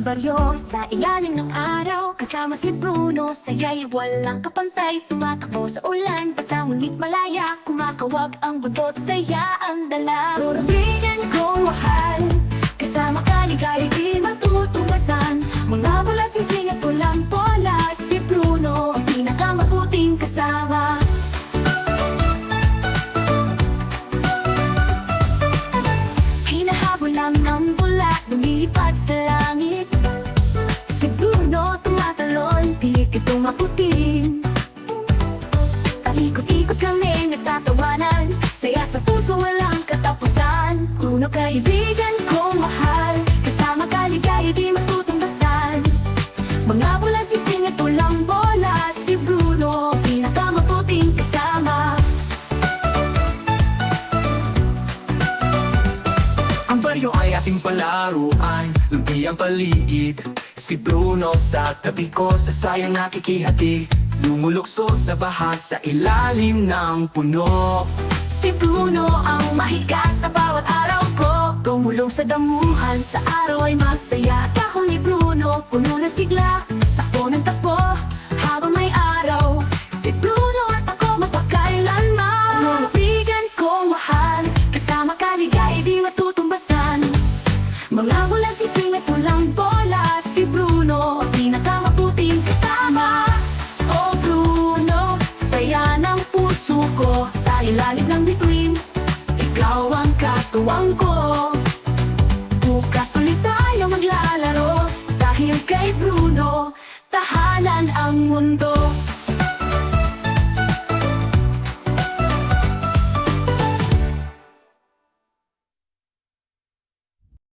baryo Sa ilalim ng araw. Kasama si Bruno Saya'y walang kapantay. Tumatakbo sa ulan Basa ngunit malaya. Kumakawag ang buntot Saya ang dala. Rurubingin kong mahal Kasama ka ligay di matutuwasan. Mga mula sising at pulang pola Si Bruno ang pinakamabuting kasama. Hinahabol lang ng bula Lumilipad sa maputin Palikot-ikot kami nagtatawanan. Saya sa puso walang katapusan. Bruno kaibigan kong mahal. Kasama kaligaya di matutumbasan Mga bulan sising at pulang Baryo ay ating palaruan Lugi ang paligid. Si Bruno sa tabi ko Sa sayang nakikihati. Lumulukso sa baha Sa ilalim ng puno. Si Bruno ang mahiga sa bawat araw ko. Tumulong sa damuhan, sa araw ay masaya ilalim ng bituin Ikaw ang katuwang ko. Bukas ulit tayo maglalaro Dahil kay Bruno Tahanan ang mundo